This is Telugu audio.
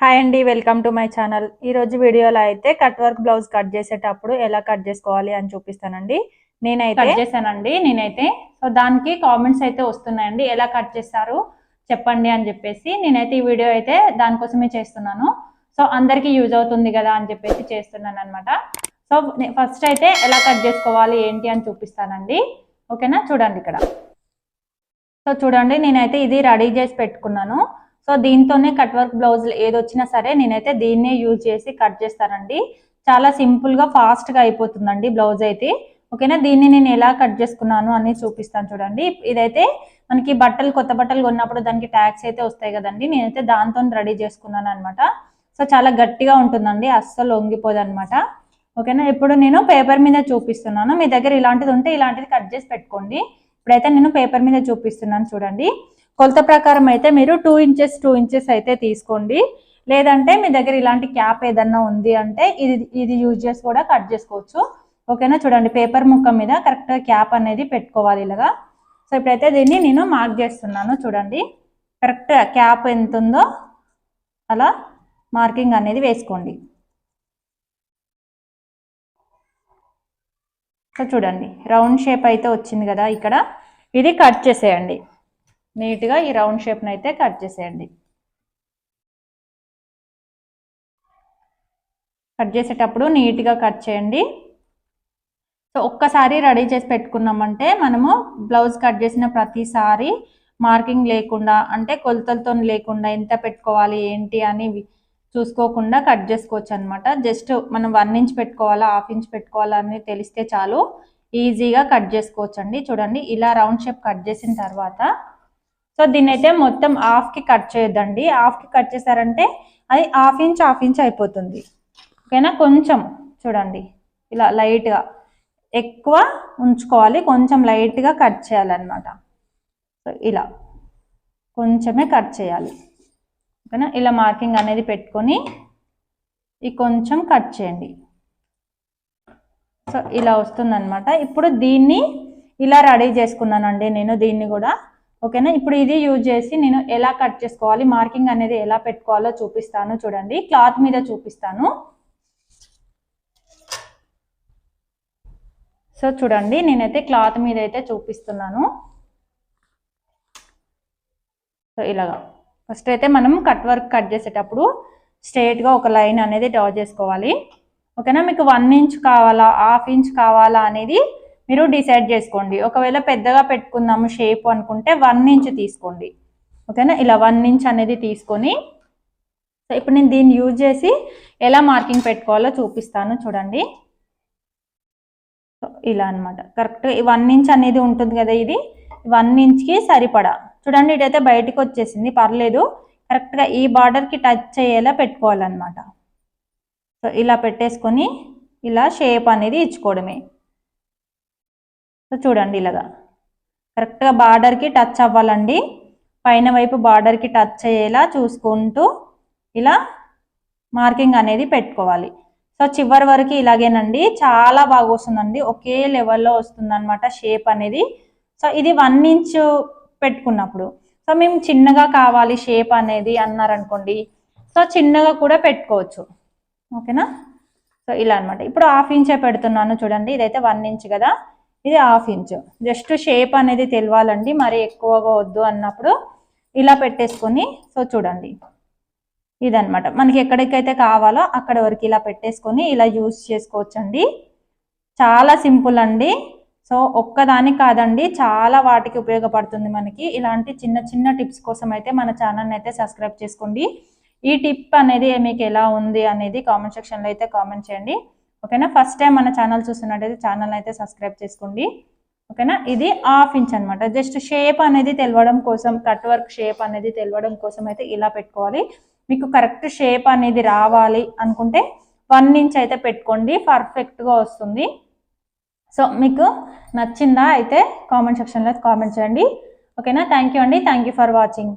హాయ్ అండి వెల్కమ్ టు మై ఛానల్ ఈ రోజు వీడియోలో అయితే కట్ వర్క్ బ్లౌజ్ కట్ చేసేటప్పుడు ఎలా కట్ చేసుకోవాలి అని చూపిస్తానండి. నేనైతే కట్ చేశానండి నేనైతే సో దానికి కామెంట్స్ అయితే వస్తున్నాయండి. ఎలా కట్ చేస్తారు చెప్పండి అని చెప్పేసి నేనైతే ఈ వీడియో అయితే దానికోసమే చేస్తున్నాను. సో అందరికీ యూజ్ అవుతుంది కదా అని చెప్పేసి చేస్తున్నాను అనమాట సో ఫస్ట్ అయితే ఎలా కట్ చేసుకోవాలి ఏంటి అని చూపిస్తానండి. ఓకేనా చూడండి ఇక్కడ. సో చూడండి నేనైతే ఇది రెడీ చేసి పెట్టుకున్నాను. సో దీంతోనే కట్ వర్క్ బ్లౌజ్ ఏదొచ్చినా సరే నేనైతే దీన్నే యూజ్ చేసి కట్ చేస్తానండి. చాలా సింపుల్గా ఫాస్ట్గా అయిపోతుందండి బ్లౌజ్ అయితే. ఓకేనా? దీన్ని నేను ఎలా కట్ చేసుకున్నాను అని చూపిస్తాను చూడండి. ఇదైతే మనకి బట్టలు కొత్త బట్టలు కొన్నప్పుడు దానికి ట్యాక్స్ అయితే వస్తాయి కదండి. నేనైతే దాంతో రెడీ చేసుకున్నాను అనమాట సో చాలా గట్టిగా ఉంటుందండి. అస్సలు వంగిపోదు అనమాట ఓకేనా? ఇప్పుడు నేను పేపర్ మీద చూపిస్తున్నాను. మీ దగ్గర ఇలాంటిది ఉంటే ఇలాంటిది కట్ చేసి పెట్టుకోండి. ఇప్పుడైతే నేను పేపర్ మీద చూపిస్తున్నాను చూడండి. కొలత ప్రకారం అయితే మీరు టూ ఇంచెస్ టూ ఇంచెస్ అయితే తీసుకోండి. లేదంటే మీ దగ్గర ఇలాంటి క్యాప్ ఏదన్నా ఉంది అంటే ఇది ఇది యూజ్ చేసి కూడా కట్ చేసుకోవచ్చు. ఓకేనా చూడండి పేపర్ ముక్క మీద కరెక్ట్గా క్యాప్ అనేది పెట్టుకోవాలి ఇలాగా. సో ఇప్పుడైతే దీన్ని నేను మార్క్ చేస్తున్నాను చూడండి. కరెక్ట్ క్యాప్ ఎంత ఉందో అలా మార్కింగ్ అనేది వేసుకోండి. సో చూడండి రౌండ్ షేప్ అయితే వచ్చింది కదా ఇక్కడ. ఇది కట్ చేసేయండి. నీట్గా ఈ రౌండ్ షేప్ని అయితే కట్ చేసేయండి. కట్ చేసేటప్పుడు నీట్గా కట్ చేయండి. సో ఒక్కసారి రెడీ చేసి పెట్టుకున్నామంటే మనము బ్లౌజ్ కట్ చేసిన ప్రతిసారి మార్కింగ్ లేకుండా అంటే కొలతలతో లేకుండా ఎంత పెట్టుకోవాలి ఏంటి అని చూసుకోకుండా కట్ చేసుకోవచ్చు అనమాట జస్ట్ మనం వన్ ఇంచ్ పెట్టుకోవాలా హాఫ్ ఇంచ్ పెట్టుకోవాలా అని తెలిస్తే చాలు ఈజీగా కట్ చేసుకోవచ్చు అండి చూడండి ఇలా రౌండ్ షేప్ కట్ చేసిన తర్వాత సో దీన్ని అయితే మొత్తం హాఫ్కి కట్ చేయొద్దండి. హాఫ్కి కట్ చేశారంటే అది హాఫ్ ఇంచ్ హాఫ్ ఇంచ్ అయిపోతుంది. ఓకేనా? కొంచెం చూడండి. ఇలా లైట్గా ఎక్కువ ఉంచుకోవాలి. కొంచెం లైట్గా కట్ చేయాలన్నమాట. సో ఇలా కొంచెమే కట్ చేయాలి. ఓకేనా? ఇలా మార్కింగ్ అనేది పెట్టుకొని ఈ కొంచెం కట్ చేయండి. సో ఇలా వస్తుందన్నమాట. ఇప్పుడు దీన్ని ఇలా రెడీ చేసుకున్నానండి నేను దీన్ని కూడా. ఓకేనా? ఇప్పుడు ఇది యూజ్ చేసి నేను ఎలా కట్ చేసుకోవాలి మార్కింగ్ అనేది ఎలా పెట్టుకోవాలో చూపిస్తాను చూడండి. క్లాత్ మీద చూపిస్తాను. సో చూడండి నేనైతే క్లాత్ మీద అయితే చూపిస్తున్నాను. సో ఇలాగా. ఫస్ట్ అయితే మనం కట్ వర్క్ కట్ చేసేటప్పుడు స్ట్రైట్గా ఒక లైన్ అనేది డ్రా చేసుకోవాలి. ఓకేనా? మీకు వన్ ఇంచ్ కావాలా హాఫ్ ఇంచ్ కావాలా అనేది మీరు డిసైడ్ చేసుకోండి. ఒకవేళ పెద్దగా పెట్టుకుందాము షేప్ అనుకుంటే వన్ ఇంచ్ తీసుకోండి. ఓకేనా ఇలా వన్ ఇంచ్ అనేది తీసుకొని సో ఇప్పుడు నేను దీన్ని యూజ్ చేసి ఎలా మార్కింగ్ పెట్టుకోవాలో చూపిస్తాను చూడండి. సో ఇలా అనమాట కరెక్ట్ వన్ ఇంచ్ అనేది ఉంటుంది కదా ఇది? వన్ ఇంచ్కి సరిపడా. చూడండి ఇటైతే బయటకు వచ్చేసింది. పర్లేదు. కరెక్ట్గా ఈ బార్డర్కి టచ్ అయ్యేలా పెట్టుకోవాలన్నమాట. సో ఇలా పెట్టేసుకొని ఇలా షేప్ అనేది ఇచ్చుకోవడమే. సో చూడండి ఇలాగా. కరెక్ట్గా బార్డర్కి టచ్ అవ్వాలండి. పైన వైపు బార్డర్కి టచ్ అయ్యేలా చూసుకుంటూ ఇలా మార్కింగ్ అనేది పెట్టుకోవాలి. సో చివరి వరకు ఇలాగేనండి. చాలా బాగా వస్తుందండి. ఒకే లెవెల్లో వస్తుంది అనమాట షేప్ అనేది. సో ఇది వన్ ఇంచ్ పెట్టుకున్నప్పుడు. సో మేము చిన్నగా కావాలి షేప్ అనేది అన్నారనుకోండి. సో చిన్నగా కూడా పెట్టుకోవచ్చు. ఓకేనా? సో ఇలా అనమాట ఇప్పుడు హాఫ్ ఇంచే పెడుతున్నాను చూడండి. ఇదైతే వన్ ఇంచ్ కదా. ఇది హాఫ్ ఇంచ్ జస్ట్ షేప్ అనేది తెలవాలండి మరి ఎక్కువగా వద్దు అన్నప్పుడు ఇలా పెట్టేసుకొని సో చూడండి. ఇదనమాట మనకి ఎక్కడికైతే కావాలో అక్కడ వరకు ఇలా పెట్టేసుకొని ఇలా యూస్ చేసుకోవచ్చండి. చాలా సింపుల్ అండి. సో ఒక్కదానికి కాదండి చాలా వాటికి ఉపయోగపడుతుంది మనకి. ఇలాంటి చిన్న చిన్న టిప్స్ కోసం అయితే మన ఛానల్ని అయితే సబ్స్క్రైబ్ చేసుకోండి. ఈ టిప్ అనేది మీకు ఎలా ఉంది అనేది కామెంట్ సెక్షన్లో అయితే కామెంట్ చేయండి. ఓకేనా? ఫస్ట్ టైం మన ఛానల్ చూస్తున్నట్టయితే ఛానల్ అయితే సబ్స్క్రైబ్ చేసుకోండి. ఓకేనా? ఇది హాఫ్ ఇంచ్ అనమాట జస్ట్ షేప్ అనేది తెలవడం కోసం కట్ వర్క్ షేప్ అనేది తెలవడం కోసం అయితే ఇలా పెట్టుకోవాలి. మీకు కరెక్ట్ షేప్ అనేది రావాలి అనుకుంటే వన్ ఇంచ్ అయితే పెట్టుకోండి. పర్ఫెక్ట్గా వస్తుంది. సో మీకు నచ్చిందా అయితే కామెంట్ సెక్షన్లో కామెంట్ చేయండి. ఓకేనా? థ్యాంక్ యూ అండి. Thank you for watching